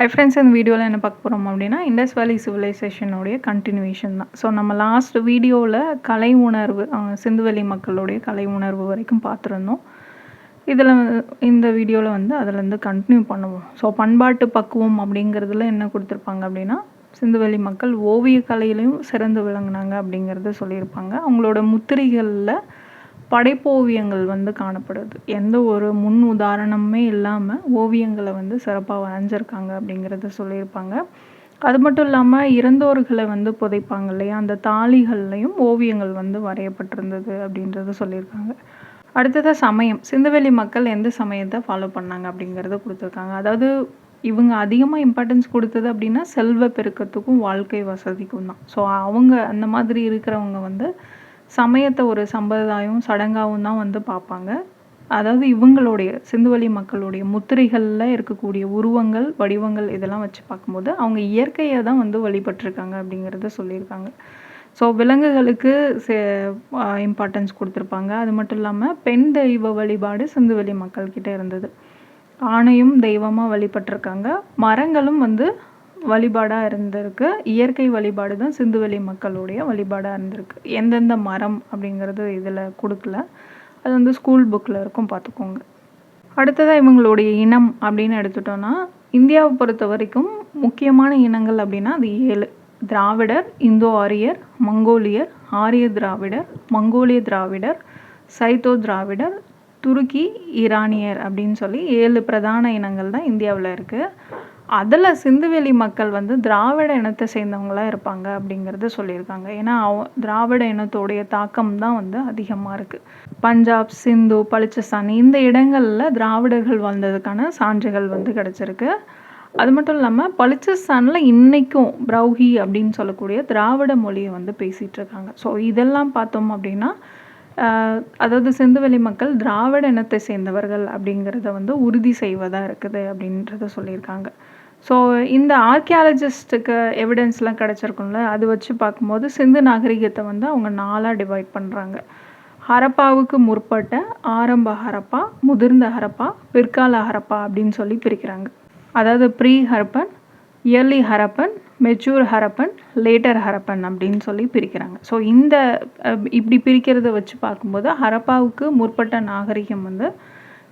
Hi friends இந்த வீடியோவில் என்ன பார்க்க போகிறோம் அப்படின்னா இண்டஸ் வேலி சிவிலைசேஷனுடைய கண்டினியூஷன் தான். ஸோ நம்ம லாஸ்ட் வீடியோவில் கலை உணர்வு சிந்துவெளி மக்களுடைய கலை உணர்வு வரைக்கும் பார்த்துருந்தோம். இதில் இந்த வீடியோவில் வந்து அதிலேருந்து கண்டினியூ பண்ணுவோம். ஸோ பண்பாட்டு பக்குவம் அப்படிங்கிறதுல என்ன கொடுத்துருப்பாங்க அப்படின்னா சிந்துவெளி மக்கள் ஓவிய கலையிலையும் சிறந்து விளங்குனாங்க அப்படிங்கிறத சொல்லியிருப்பாங்க. அவங்களோட முத்திரைகளில் படைப்போவியங்கள் வந்து காணப்படுது. எந்த ஒரு முன் உதாரணமுமே இல்லாமல் ஓவியங்களை வந்து சிறப்பாக வரைஞ்சிருக்காங்க அப்படிங்கிறத சொல்லியிருப்பாங்க. அது மட்டும் இல்லாமல் இறந்தோர்களை வந்து புதைப்பாங்க இல்லையா? அந்த தாளிகள்லையும் ஓவியங்கள் வந்து வரையப்பட்டிருந்தது அப்படின்றத சொல்லியிருக்காங்க. அடுத்ததாக சமயம். சிந்துவெளி மக்கள் எந்த சமயத்தை ஃபாலோ பண்ணாங்க அப்படிங்கிறத கொடுத்துருக்காங்க. அதாவது இவங்க அதிகமாக இம்பார்ட்டன்ஸ் கொடுத்தது அப்படின்னா செல்வ பெருக்கத்துக்கும் வாழ்க்கை வசதிக்கும் தான். ஸோ அவங்க அந்த மாதிரி இருக்கிறவங்க வந்து சமயத்தை ஒரு சம்பிரதாயம் சடங்காகவும் தான் வந்து பார்ப்பாங்க. அதாவது இவங்களுடைய சிந்துவெளி மக்களுடைய முத்திரைகளில் இருக்கக்கூடிய உருவங்கள் வடிவங்கள் இதெல்லாம் வச்சு பார்க்கும்போது அவங்க இயற்கையை தான் வந்து வழிபட்டிருக்காங்க அப்படிங்கிறத சொல்லியிருக்காங்க. ஸோ விலங்குகளுக்கு இம்பார்ட்டன்ஸ் கொடுத்துருப்பாங்க. அது மட்டும் இல்லாமல் பெண் தெய்வ வழிபாடு சிந்துவெளி மக்கள்கிட்ட இருந்தது. ஆணையும் தெய்வமாக வழிபட்டிருக்காங்க. மரங்களும் வந்து வழிபாடாக இருந்திருக்கு. இயற்கை வழிபாடு தான் சிந்துவெளி மக்களுடைய வழிபாடாக இருந்திருக்கு. எந்தெந்த மரம் அப்படிங்கிறது இதில் கொடுக்கல. அது வந்து ஸ்கூல் புக்கில் இருக்கும் பார்த்துக்கோங்க அடுத்ததாக இவங்களுடைய இனம் அப்படின்னு எடுத்துட்டோன்னா இந்தியாவை பொறுத்த வரைக்கும் முக்கியமான இனங்கள் அப்படின்னா அது ஏழு. திராவிடர் இந்தோ ஆரியர் மங்கோலியர் ஆரிய திராவிடர் மங்கோலிய திராவிடர் சைத்தோ திராவிடர் துருக்கி ஈரானியர் அப்படின்னு சொல்லி ஏழு பிரதான இனங்கள் தான் இந்தியாவில் இருக்குது அதில் சிந்துவெளி மக்கள் வந்து திராவிட இனத்தை சேர்ந்தவங்களா இருப்பாங்க அப்படிங்கிறத சொல்லியிருக்காங்க. ஏன்னா அவ திராவிட இனத்தோடைய தாக்கம் தான் வந்து அதிகமாக இருக்குது பஞ்சாப் சிந்து பலுச்சிஸ்தான் இந்த இடங்களில் திராவிடர்கள் வாழ்ந்ததுக்கான சான்றுகள் வந்து கிடச்சிருக்கு. அது மட்டும் இல்லாமல் பலுச்சிஸ்தானில் இன்றைக்கும் பிரௌஹி அப்படின்னு சொல்லக்கூடிய திராவிட மொழியை வந்து பேசிகிட்ருக்காங்க ஸோ இதெல்லாம் பார்த்தோம் அப்படின்னா அதாவது சிந்துவெளி மக்கள் திராவிட இனத்தை சேர்ந்தவர்கள் அப்படிங்கிறத வந்து உறுதி செய்வதாக இருக்குது அப்படின்றத சொல்லியிருக்காங்க. ஸோ இந்த ஆர்கியாலஜிஸ்ட்டுக்கு எவிடன்ஸ்லாம் கிடச்சிருக்கும்ல அது வச்சு பார்க்கும்போது சிந்து நாகரிகத்தை வந்து அவங்க நாலாக டிவைட் பண்ணுறாங்க ஹரப்பாவுக்கு முற்பட்ட ஆரம்ப ஹரப்பா முதிர்ந்த ஹரப்பா பிற்கால ஹரப்பா அப்படின்னு சொல்லி பிரிக்கிறாங்க. அதாவது pre Harappan early Harappan mature Harappan later Harappan அப்படின்னு சொல்லி பிரிக்கிறாங்க. ஸோ இந்த இப்படி பிரிக்கிறத வச்சு பார்க்கும்போது ஹரப்பாவுக்கு முற்பட்ட நாகரிகம் வந்து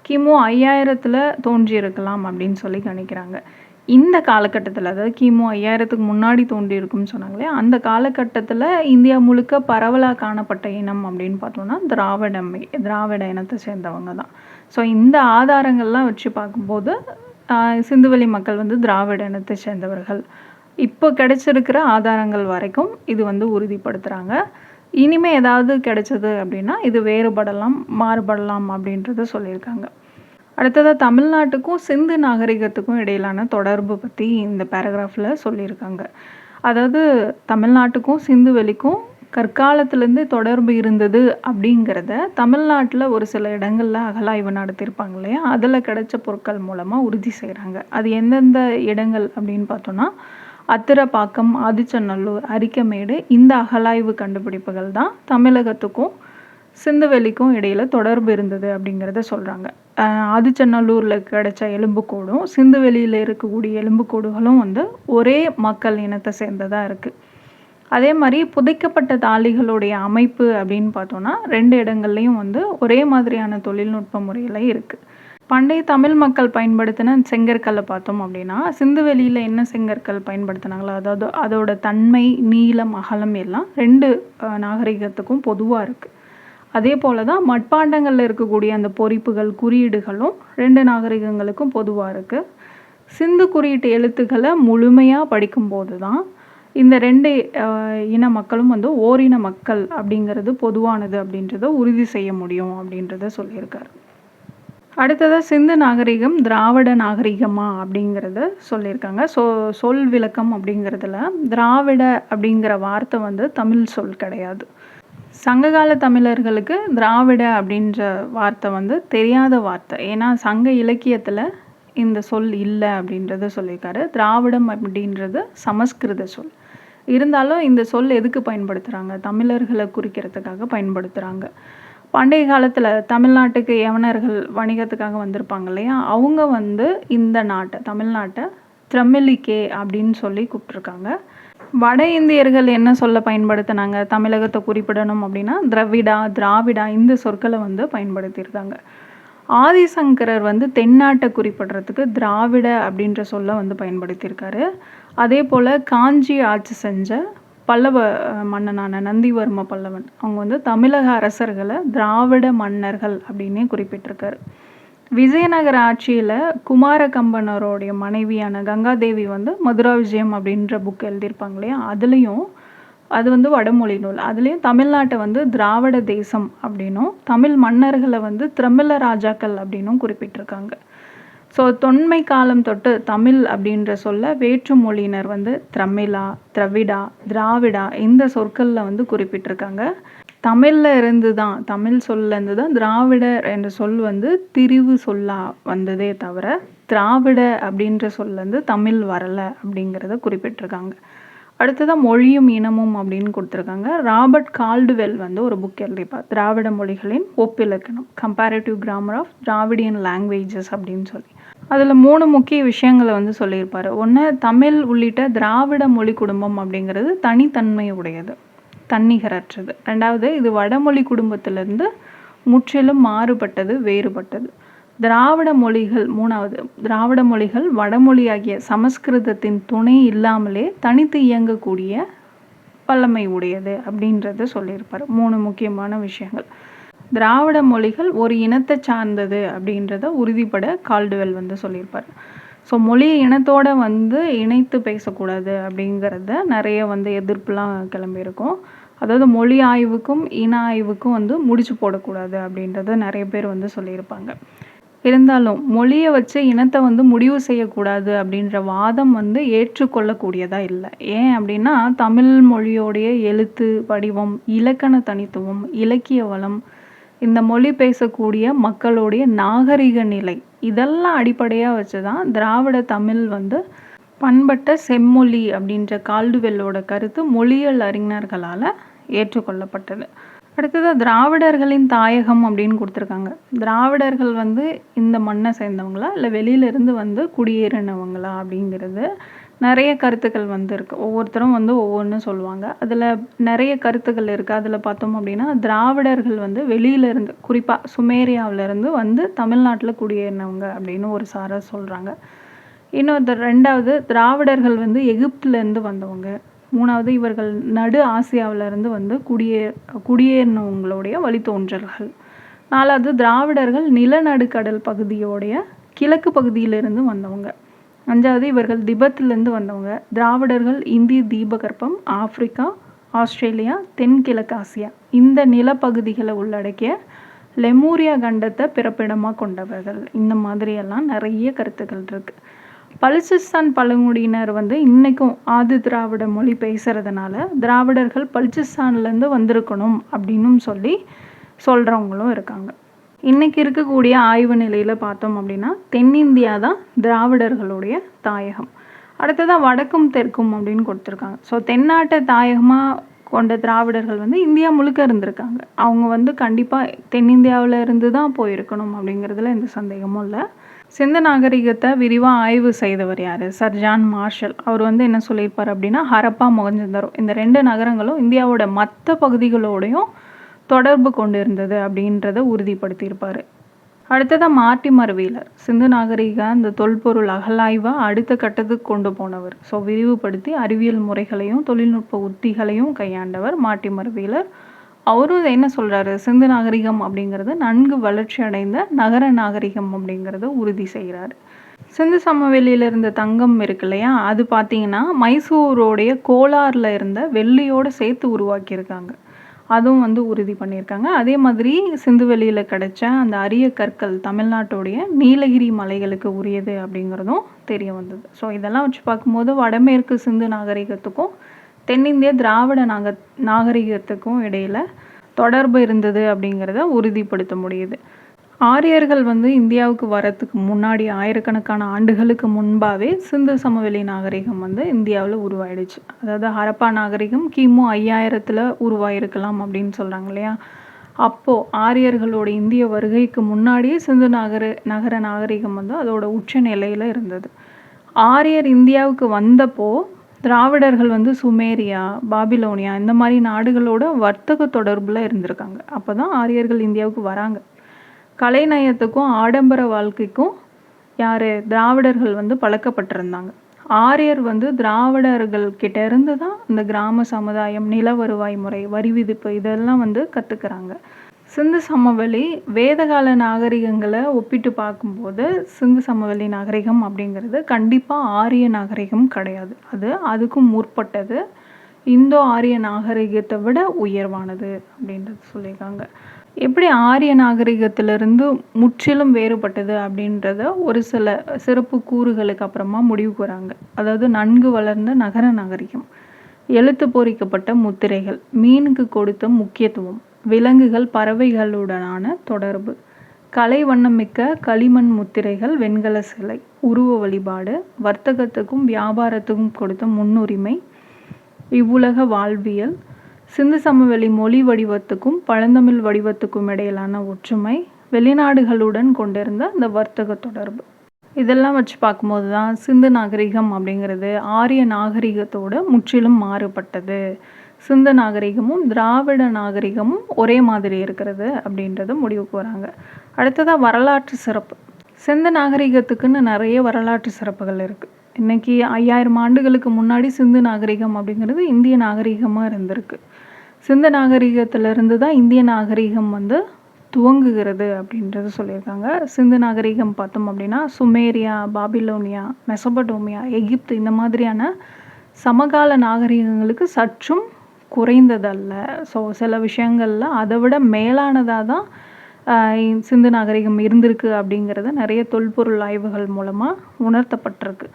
கிமு ஐயாயிரத்தில் தோன்றியிருக்கலாம் அப்படின்னு சொல்லி கணிக்கிறாங்க. இந்த காலகட்டத்தில் அதாவது கிமு ஐயாயிரத்துக்கு முன்னாடி தோன்றியிருக்கும்னு சொன்னாங்களே அந்த காலகட்டத்தில் இந்தியா முழுக்க பரவலாக காணப்பட்ட இனம் அப்படின்னு பார்த்தோம்னா திராவிடமை திராவிட இனத்தை சேர்ந்தவங்க தான். ஸோ இந்த ஆதாரங்கள்லாம் வச்சு பார்க்கும்போது சிந்துவெளி மக்கள் வந்து திராவிட இனத்தை சேர்ந்தவர்கள். இப்போ கிடைச்சிருக்கிற ஆதாரங்கள் வரைக்கும் இது வந்து உறுதிப்படுத்துகிறாங்க இனிமே ஏதாவது கிடைச்சது அப்படின்னா இது வேறுபடலாம் மாறுபடலாம் அப்படின்றத சொல்லியிருக்காங்க. அடுத்ததாக தமிழ்நாட்டுக்கும் சிந்து நாகரிகத்துக்கும் இடையிலான தொடர்பு பற்றி இந்த பேராகிராஃபில் சொல்லியிருக்காங்க. அதாவது தமிழ்நாட்டுக்கும் சிந்து வெளிக்கும் கற்காலத்திலேருந்து தொடர்பு இருந்தது அப்படிங்கிறத தமிழ்நாட்டில் ஒரு சில இடங்களில் அகலாய்வு நடத்தியிருப்பாங்க இல்லையா? அதில் கிடைச்ச பொருட்கள் மூலமாக உறுதி செய்கிறாங்க அது எந்தெந்த இடங்கள் அப்படின்னு பார்த்தோன்னா அத்திரப்பாக்கம் ஆதிச்சநல்லூர் அரிக்கமேடு இந்த அகலாய்வு கண்டுபிடிப்புகள் தான் தமிழகத்துக்கும் சிந்துவெளிக்கும் இடையில் தொடர்பு இருந்தது அப்படிங்கிறத சொல்கிறாங்க ஆதிச்சநல்லூரில் கிடைச்ச எலும்புக்கூடும் சிந்துவெளியில் இருக்கக்கூடிய எலும்புக்கூடுகளும் வந்து ஒரே மக்கள் இனத்தை சேர்ந்ததாக இருக்குது அதே மாதிரி புதைக்கப்பட்ட தாலிகளுடைய அமைப்பு அப்படின்னு பார்த்தோன்னா ரெண்டு இடங்கள்லையும் வந்து ஒரே மாதிரியான தொழில்நுட்ப முறையில் இருக்குது பண்டைய தமிழ் மக்கள் பயன்படுத்தின செங்கற்களை பார்த்தோம் அப்படின்னா சிந்துவெளியில் என்ன செங்கற்கள் பயன்படுத்தினாங்களோ அதாவது அதோட தன்மை நீளம் அகலம் எல்லாம் ரெண்டு நாகரிகத்துக்கும் பொதுவாக இருக்குது அதே போல தான் மட்பாண்டங்களில் இருக்கக்கூடிய அந்த பொறிப்புகள் குறியீடுகளும் ரெண்டு நாகரிகங்களுக்கும் பொதுவாக இருக்குது சிந்து குறியீட்டு எழுத்துக்களை முழுமையாக படிக்கும்போது தான் இந்த ரெண்டு இன மக்களும் வந்து ஓரின மக்கள் அப்படிங்கிறது பொதுவானது அப்படின்றத உறுதி செய்ய முடியும் அப்படின்றத சொல்லியிருக்காரு. அடுத்ததாக சிந்து நாகரிகம் திராவிட நாகரிகமா அப்படிங்கிறத சொல்லியிருக்காங்க. ஸோ சொல் விளக்கம் அப்படிங்கிறதுல திராவிட அப்படிங்கிற வார்த்தை வந்து தமிழ் சொல் கிடையாது. சங்ககால தமிழர்களுக்கு திராவிட அப்படின்ற வார்த்தை வந்து தெரியாத வார்த்தை. ஏன்னா சங்க இலக்கியத்தில் இந்த சொல் இல்லை அப்படின்றத சொல்லியிருக்காரு. திராவிடம் அப்படின்றது சமஸ்கிருத சொல். இருந்தாலும் இந்த சொல் எதுக்கு பயன்படுத்துகிறாங்க தமிழர்களை குறிக்கிறதுக்காக பயன்படுத்துகிறாங்க பண்டைய காலத்தில் தமிழ்நாட்டுக்கு யவனர்கள் வணிகத்துக்காக வந்திருப்பாங்க இல்லையா? அவங்க வந்து இந்த நாட்டை தமிழ்நாட்டை திரமிலிக்கே அப்படின்னு சொல்லி கூப்பிட்ருக்காங்க வட இந்தியர்கள் என்ன சொல்ல பயன்படுத்தினாங்க? தமிழகத்தை குறிப்பிடணும் அப்படின்னா திரவிடா திராவிடா இந்த சொற்களை வந்து பயன்படுத்தியிருக்காங்க. ஆதிசங்கரர் வந்து தென்னாட்டை குறிப்பிடுறதுக்கு திராவிட அப்படின்ற சொல்ல வந்து பயன்படுத்தியிருக்காரு. அதே போல் காஞ்சி ஆட்சி செஞ்ச பல்லவ மன்னனான நந்திவர்ம பல்லவன் அவங்க வந்து தமிழக அரசர்களை திராவிட மன்னர்கள் அப்படின்னே குறிப்பிட்டிருக்காரு. விஜயநகர ஆட்சியில் குமார கம்பனரோடைய மனைவியான கங்காதேவி வந்து மதுரா விஜயம் அப்படின்ற புக் எழுதியிருப்பாங்க இல்லையா? அதுலேயும் அது வந்து வடமொழி நூல். அதுலேயும் தமிழ்நாட்டை வந்து திராவிட தேசம் அப்படின்னும் தமிழ் மன்னர்களை வந்து திரமிழ ராஜாக்கள் அப்படின்னும் குறிப்பிட்டிருக்காங்க. ஸோ தொன்மை காலம் தொட்டு தமிழ் அப்படின்ற சொல்ல வேற்று மொழியினர் வந்து திரமிழா திரவிடா திராவிடா இந்த சொற்களில் வந்து குறிப்பிட்டிருக்காங்க. தமிழில் இருந்து தான் தமிழ் சொல்லேருந்து தான் திராவிடர் என்ற சொல் வந்து திரிவு சொல்லா வந்ததே தவிர திராவிட அப்படின்ற சொல்லேருந்து தமிழ் வரலை அப்படிங்கிறத குறிப்பிட்டிருக்காங்க. அடுத்ததாக மொழியும் இனமும் அப்படின்னு கொடுத்துருக்காங்க. ராபர்ட் கால்டுவெல் வந்து ஒரு புக் எழுதிப்பார் திராவிட மொழிகளின் ஒப்பிலக்கணம் comparative grammar of Dravidian languages அப்படின்னு சொல்லி. அதில் மூணு முக்கிய விஷயங்களை வந்து சொல்லியிருப்பார். ஒன்று தமிழ் உள்ளிட்ட திராவிட மொழி குடும்பம் அப்படிங்கிறது தனித்தன்மை உடையது தன்னிகரற்றது. ரெண்டாவது இது வடமொழி குடும்பத்திலிருந்து முற்றிலும் மாறுபட்டது வேறுபட்டது. திராவிட மொழிகள் மூணாவது திராவிட மொழிகள் வடமொழியாகிய சமஸ்கிருதத்தின் துணை இல்லாமலே தனித்து இயங்கக்கூடிய வல்லமை உடையது அப்படின்றத சொல்லியிருப்பார். மூணு முக்கியமான விஷயங்கள். திராவிட மொழிகள் ஒரு இனத்தை சார்ந்தது அப்படின்றத உறுதிப்பட கால்டுவெல் வந்து சொல்லியிருப்பார். ஸோ மொழி இனத்தோடு வந்து இணைத்து பேசக்கூடாது அப்படிங்கிறத நிறைய வந்து எதிர்ப்புலாம் கிளம்பியிருக்கும். அதாவது மொழி ஆய்வுக்கும் இன ஆய்வுக்கும் வந்து முடிச்சு போடக்கூடாது அப்படின்றத நிறைய பேர் வந்து சொல்லியிருப்பாங்க. இருந்தாலும் மொழியை வச்சு இனத்தை வந்து முடிவு செய்யக்கூடாது அப்படின்ற வாதம் வந்து ஏற்றுக்கொள்ளக்கூடியதாக இல்லை. ஏன் அப்படின்னா தமிழ் மொழியோடைய எழுத்து வடிவம் இலக்கண தனித்துவம் இலக்கிய வளம் இந்த மொழி பேசக்கூடிய மக்களுடைய நாகரிக நிலை இதெல்லாம் அடிப்படையாக வச்சு தான் திராவிட தமிழ் வந்து பண்பட்ட செம்மொழி அப்படின்ற கால்டுவெல்லோட கருத்து மொழியியல் அறிஞர்களால் ஏற்றுக்கொள்ளப்பட்டது. அடுத்தது திராவிடர்களின் தாயகம் அப்படின்னு கொடுத்துருக்காங்க. திராவிடர்கள் வந்து இந்த மண்ணை சேர்ந்தவங்களா? இல்லை வெளியிலேருந்து வந்து குடியேறினவங்களா அப்படிங்கிறது நிறைய கருத்துக்கள் வந்து இருக்குது ஒவ்வொருத்தரும் வந்து ஒவ்வொன்றும் சொல்லுவாங்க. அதில் நிறைய கருத்துக்கள் இருக்குது அதில் பார்த்தோம் அப்படின்னா திராவிடர்கள் வந்து வெளியிலேருந்து குறிப்பாக சுமேரியாவிலேருந்து வந்து தமிழ்நாட்டில் குடியேறினவங்க அப்படின்னு ஒரு சாரை சொல்கிறாங்க இன்னொருத்தர் ரெண்டாவது திராவிடர்கள் வந்து எகிப்துலேருந்து வந்தவங்க. மூணாவது இவர்கள் நடு ஆசியாவிலேருந்து வந்து குடியே குடியேறினவங்களுடைய வழித்தோன்றல்கள். நாலாவது திராவிடர்கள் நிலநடுக்கடல் பகுதியோடைய கிழக்கு பகுதியிலிருந்து வந்தவங்க. அஞ்சாவது இவர்கள் திபத்திலேருந்து வந்தவங்க. திராவிடர்கள் இந்திய தீபகற்பம் ஆப்பிரிக்கா ஆஸ்திரேலியா தென்கிழக்கு ஆசியா. இந்த நிலப்பகுதிகளை உள்ளடக்கிய லெமூரியா கண்டத்தை பிறப்பிடமாக கொண்டவர்கள். இந்த மாதிரியெல்லாம் நிறைய கருத்துக்கள் இருக்குது பலுச்சிஸ்தான் பழங்குடியினர் வந்து இன்றைக்கும் ஆதி திராவிட மொழி பேசுகிறதுனால திராவிடர்கள் பலுச்சிஸ்தான்லேருந்து வந்திருக்கணும் அப்படின்னும் சொல்லி சொல்கிறவங்களும் இருக்காங்க. இன்றைக்கி இருக்கக்கூடிய ஆய்வு நிலையில் பார்த்தோம் அப்படின்னா தென்னிந்தியா தான் திராவிடர்களுடைய தாயகம். அடுத்ததாக வடக்கும் தெற்கும் அப்படின்னு கொடுத்துருக்காங்க. ஸோ தென்னாட்டை தாயகமாக கொண்ட திராவிடர்கள் வந்து இந்தியா முழுக்க இருந்திருக்காங்க. அவங்க வந்து கண்டிப்பாக தென்னிந்தியாவில் இருந்து தான் போயிருக்கணும் அப்படிங்கிறதுல எந்த சந்தேகமும் இல்லை. சிந்த நாகரிகத்தை விரிவாக ஆய்வு செய்தவர் யார்? சர் ஜான் மார்ஷல் அவர் வந்து என்ன சொல்லியிருப்பார் அப்படின்னா ஹரப்பா முகஞ்சந்தரும் இந்த ரெண்டு நகரங்களும் இந்தியாவோட மற்ற பகுதிகளோடையும் தொடர்பு கொண்டு இருந்தது அப்படின்றத உறுதிப்படுத்தியிருப்பார். அடுத்ததாக மார்ட்டி மரவீலர் சிந்து நாகரிக அந்த தொல்பொருள் அகலாய்வை அடுத்த கட்டத்துக்கு கொண்டு போனவர். ஸோ விரிவுபடுத்தி அறிவியல் முறைகளையும் தொழில்நுட்ப உத்திகளையும் கையாண்டவர் மாட்டி மரவீலர் அவரும் என்ன சொல்கிறாரு சிந்து நாகரிகம் அப்படிங்கிறது நன்கு வளர்ச்சி அடைந்த நகர நாகரிகம் அப்படிங்கிறத உறுதி செய்கிறார் சிந்து சமவெளியில் இருந்த தங்கம் இருக்கு இல்லையா? அது பார்த்தீங்கன்னா மைசூரோடைய கோலாரில் இருந்த வெள்ளியோடு சேர்த்து உருவாக்கியிருக்காங்க. அதுவும் வந்து உறுதி பண்ணியிருக்காங்க. அதே மாதிரி சிந்துவெளியில் கிடைச்ச அந்த அரிய கற்கள் தமிழ்நாட்டுடைய நீலகிரி மலைகளுக்கு உரியது அப்படிங்கிறதும் தெரிய வந்தது. ஸோ இதெல்லாம் வச்சு பார்க்கும்போது வடமேற்கு சிந்து நாகரிகத்துக்கும் தென்னிந்திய திராவிட நாக நாகரிகத்துக்கும் இடையில் தொடர்பு இருந்தது அப்படிங்கிறத உறுதிப்படுத்த முடியுது. ஆரியர்கள் வந்து இந்தியாவுக்கு வரத்துக்கு முன்னாடி ஆயிரக்கணக்கான ஆண்டுகளுக்கு முன்பாகவே சிந்து சமவெளி நாகரிகம் வந்து இந்தியாவில் உருவாயிடுச்சு. அதாவது ஹரப்பா நாகரிகம் கிமு ஐயாயிரத்தில் உருவாயிருக்கலாம் அப்படின்னு சொல்கிறாங்க இல்லையா? அப்போது ஆரியர்களோட இந்திய வருகைக்கு முன்னாடியே சிந்து நகர நகர நாகரிகம் வந்து அதோட உச்ச நிலையில் இருந்தது. ஆரியர் இந்தியாவுக்கு வந்தப்போ திராவிடர்கள் வந்து சுமேரியா பாபிலோனியா இந்த மாதிரி நாடுகளோட வர்த்தக தொடர்பில் இருந்திருக்காங்க. அப்போ தான் ஆரியர்கள் இந்தியாவுக்கு வராங்க. கலைநயத்துக்கும் ஆடம்பர வாழ்க்கைக்கும் யார்? திராவிடர்கள் வந்து பழக்கப்பட்டிருந்தாங்க. ஆரியர் வந்து திராவிடர்கள் கிட்ட இருந்து தான் இந்த கிராம சமுதாயம் நில வருவாய் முறை வரி விதிப்பு இதெல்லாம் வந்து கற்றுக்கிறாங்க சிந்து சமவெளி வேதகால நாகரிகங்களை ஒப்பிட்டு பார்க்கும்போது சிந்து சமவெளி நாகரிகம் அப்படிங்கிறது கண்டிப்பாக ஆரிய நாகரிகம் கிடையாது. அது அதுக்கும் முற்பட்டது இந்தோ ஆரிய நாகரிகத்தை விட உயர்வானது அப்படின்றது சொல்லியிருக்காங்க. எப்படி ஆரிய நாகரிகத்திலிருந்து முற்றிலும் வேறுபட்டது அப்படின்றத ஒரு சில சிறப்பு கூறுகளுக்கு அப்புறமா முடிவுக்கு வராங்க அதாவது நன்கு வளர்ந்த நகர நாகரிகம் எழுத்து பொறிக்கப்பட்ட முத்திரைகள் மீனுக்கு கொடுத்த முக்கியத்துவம் விலங்குகள் பறவைகளுடனான தொடர்பு கலை வண்ணமிக்க களிமண் முத்திரைகள் வெண்கல சிலை உருவ வழிபாடு வர்த்தகத்துக்கும் வியாபாரத்துக்கும் கொடுத்த முன்னுரிமை இவ்வுலக வாழ்வியல் சிந்து சமவெளி மொழி வடிவத்துக்கும் பழந்தமிழ் வடிவத்துக்கும் இடையிலான ஒற்றுமை வெளிநாடுகளுடன் கொண்டிருந்த அந்த வர்த்தக தொடர்பு. இதெல்லாம் வச்சு பார்க்கும்போது தான் சிந்து நாகரிகம் அப்படிங்கிறது ஆரிய நாகரிகத்தோடு முற்றிலும் மாறுபட்டது. சிந்து நாகரிகமும் திராவிட நாகரிகமும் ஒரே மாதிரி இருக்கிறது அப்படின்றத முடிவுக்கு வராங்க. அடுத்ததாக வரலாற்று சிறப்பு. சிந்து நாகரிகத்துக்குன்னு நிறைய வரலாற்று சிறப்புகள் இருக்குது இன்றைக்கி ஐயாயிரம் ஆண்டுகளுக்கு முன்னாடி சிந்து நாகரிகம் அப்படிங்கிறது இந்திய நாகரிகமாக இருந்திருக்கு. சிந்த நாகரிகத்திலிருந்து தான் இந்திய நாகரிகம் வந்து துவங்குகிறது அப்படின்றது சொல்லியிருக்காங்க. சிந்து நாகரிகம் பார்த்தோம் அப்படின்னா சுமேரியா பாபிலோனியா மெசபடோமியா எகிப்து இந்த மாதிரியான சமகால நாகரிகங்களுக்கு சற்றும் குறைந்ததல்ல. ஸோ சில விஷயங்களில் அதை விட மேலானதாக தான் சிந்து நாகரிகம் இருந்திருக்கு அப்படிங்கிறத நிறைய தொல்பொருள் ஆய்வுகள் மூலமாக உணர்த்தப்பட்டிருக்கு.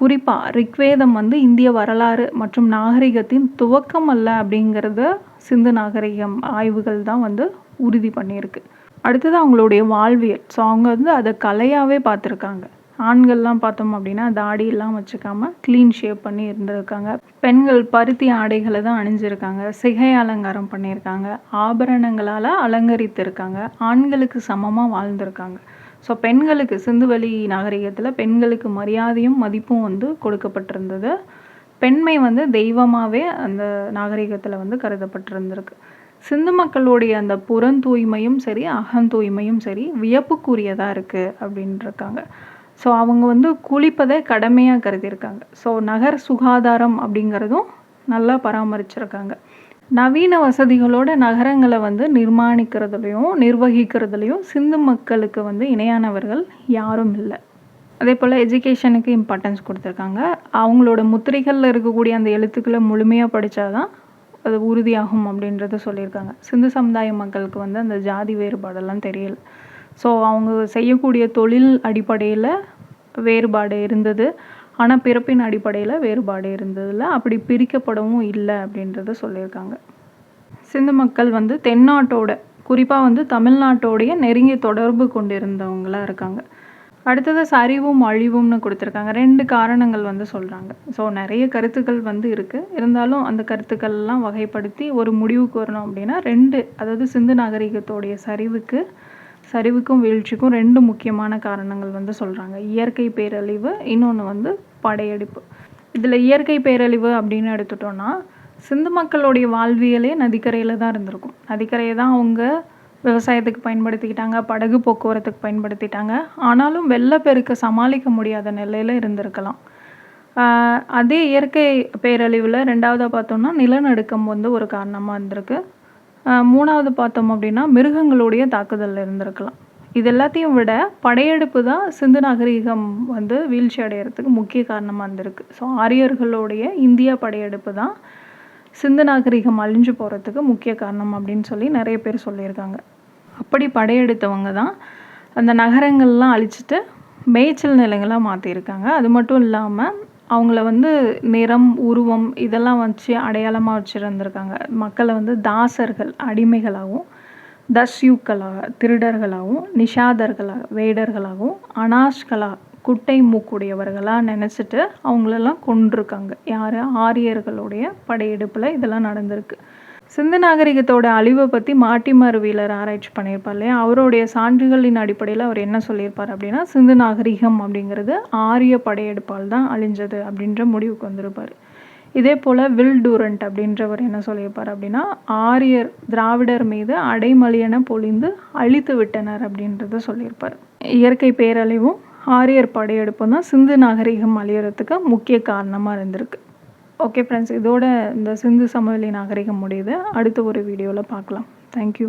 குறிப்பாக ரிக்வேதம் வந்து இந்திய வரலாறு மற்றும் நாகரிகத்தின் துவக்கம் அல்ல அப்படிங்கிறத சிந்து நாகரிகம் ஆய்வுகள் தான் வந்து உறுதி பண்ணியிருக்கு. அடுத்தது அவங்களுடைய வாழ்வியல். ஸோ அவங்க வந்து அதை கலையாகவே பார்த்துருக்காங்க. ஆண்கள்லாம் பார்த்தோம் அப்படின்னா தாடியெல்லாம் வச்சுக்காம க்ளீன் ஷேப் பண்ணி இருந்திருக்காங்க. பெண்கள் பருத்தி ஆடைகளை தான் அணிஞ்சிருக்காங்க. சிகை அலங்காரம் பண்ணியிருக்காங்க. ஆபரணங்களால் அலங்கரித்திருக்காங்க. ஆண்களுக்கு சமமாக வாழ்ந்திருக்காங்க. ஸோ பெண்களுக்கு சிந்துவெளி நாகரிகத்தில் பெண்களுக்கு மரியாதையும் மதிப்பும் வந்து கொடுக்கப்பட்டிருந்தது. பெண்மை வந்து தெய்வமாகவே அந்த நாகரிகத்தில் வந்து கருதப்பட்டிருந்திருக்கு. சிந்து மக்களுடைய அந்த புறந்தூய்மையும் சரி அகந்தூய்மையும் சரி வியப்புக்குரியதாக இருக்குது அப்படின்ட்டுருக்காங்க ஸோ அவங்க வந்து குளிப்பதை கடமையாக கருதியிருக்காங்க. ஸோ நகர் சுகாதாரம் அப்படிங்கிறதும் நல்லா பராமரிச்சிருக்காங்க. நவீன வசதிகளோட நகரங்களை வந்து நிர்மாணிக்கிறதுலையும் நிர்வகிக்கிறதுலையும் சிந்து மக்களுக்கு வந்து இணையானவர்கள் யாரும் இல்லை. அதே போல் எஜுகேஷனுக்கு இம்பார்ட்டன்ஸ் கொடுத்துருக்காங்க. அவங்களோட முத்திரைகளில் இருக்கக்கூடிய அந்த எழுத்துக்களை முழுமையாக படித்தா தான் அது உறுதியாகும் அப்படின்றத சொல்லியிருக்காங்க. சிந்து சமுதாய மக்களுக்கு வந்து அந்த ஜாதி வேறுபாடெல்லாம் தெரியல. ஸோ அவங்க செய்யக்கூடிய தொழில் அடிப்படையில் வேறுபாடு இருந்தது. ஆனால் பிறப்பின் அடிப்படையில் வேறுபாடு இருந்ததில்ல அப்படி பிரிக்கப்படவும் இல்லை அப்படின்றத சொல்லியிருக்காங்க. சிந்து மக்கள் வந்து தென்னாட்டோட குறிப்பாக வந்து தமிழ்நாட்டோடைய நெருங்கிய தொடர்பு கொண்டிருந்தவங்களாக இருக்காங்க. அடுத்தது சரிவும் அழிவும்னு கொடுத்துருக்காங்க. ரெண்டு காரணங்கள் வந்து சொல்கிறாங்க ஸோ நிறைய கருத்துக்கள் வந்து இருக்குது இருந்தாலும் அந்த கருத்துக்கள்லாம் வகைப்படுத்தி ஒரு முடிவுக்கு வரணும் அப்படின்னா ரெண்டு அதாவது சிந்து நாகரிகத்தோடைய சரிவுக்கு சரிவுக்கும் வீழ்ச்சிக்கும் ரெண்டு முக்கியமான காரணங்கள் வந்து சொல்கிறாங்க இயற்கை பேரழிவு இன்னொன்று வந்து படையெடுப்பு. இதில் இயற்கை பேரழிவு அப்படின்னு எடுத்துட்டோன்னா சிந்து மக்களுடைய வாழ்வியலே நதிக்கரையில் தான் இருந்திருக்கும். நதிக்கரையை தான் அவங்க விவசாயத்துக்கு பயன்படுத்திக்கிட்டாங்க படகு போக்குவரத்துக்கு பயன்படுத்திட்டாங்க. ஆனாலும் வெள்ளப்பெருக்கை சமாளிக்க முடியாத நிலையில் இருந்திருக்கலாம். அதே இயற்கை பேரழிவில் ரெண்டாவதாக பார்த்தோம்னா நிலநடுக்கம் வந்து ஒரு காரணமாக இருந்திருக்கு. மூணாவது பார்த்தோம் அப்படின்னா மிருகங்களுடைய தாக்குதல் இருந்திருக்கலாம். இது எல்லாத்தையும் விட படையெடுப்பு தான் சிந்து நாகரிகம் வந்து வீழ்ச்சி அடையிறதுக்கு முக்கிய காரணமாக இருந்திருக்கு. ஸோ ஆரியர்களுடைய இந்தியா படையெடுப்பு தான் சிந்து நாகரிகம் அழிஞ்சு போகிறதுக்கு முக்கிய காரணம் அப்படின்னு சொல்லி நிறைய பேர் சொல்லியிருக்காங்க. அப்படி படையெடுத்தவங்க தான் அந்த நகரங்கள்லாம் அழிச்சிட்டு மேய்ச்சல் நிலங்களாக மாற்றிருக்காங்க அது மட்டும் இல்லாமல் அவங்கள வந்து நிறம் உருவம் இதெல்லாம் வச்சு அடையாளமாக வச்சுருந்துருக்காங்க. மக்களை வந்து தாசர்கள் அடிமைகளாகவும் தஸ்யூக்களாக திருடர்களாகவும் நிஷாதர்களாக வேடர்களாகவும் அனாஷ்களாக குட்டை மூக்குடையவர்களாக நினச்சிட்டு அவங்களெல்லாம் கொண்டிருக்காங்க யார்? ஆரியர்களுடைய படையெடுப்பில் இதெல்லாம் நடந்திருக்கு. சிந்து நாகரிகத்தோட அழிவை பற்றி மாட்டிமர் வீலர் ஆராய்ச்சி பண்ணியிருப்பார் இல்லையா? அவருடைய சான்றுகளின் அடிப்படையில் அவர் என்ன சொல்லியிருப்பார் அப்படின்னா சிந்து நாகரிகம் அப்படிங்கிறது ஆரிய படையெடுப்பால் தான் அழிஞ்சது அப்படின்ற முடிவுக்கு வந்திருப்பார். இதே போல் வில் டூரண்ட் அப்படின்றவர் என்ன சொல்லியிருப்பார் அப்படின்னா ஆரியர் திராவிடர் மீது அடைமலியன பொழிந்து அழித்து விட்டனர் அப்படின்றத சொல்லியிருப்பார். இயற்கை பேரழிவும் ஆரியர் படையெடுப்பும் தான் சிந்து நாகரிகம் அழியறதுக்கு முக்கிய காரணமாக இருந்திருக்கு. ஓகே ஃப்ரெண்ட்ஸ் இதோட இந்த சிந்து சமவெளி நாகரிகம் முடியுது. அடுத்த ஒரு வீடியோவில் பார்க்கலாம். தேங்க்யூ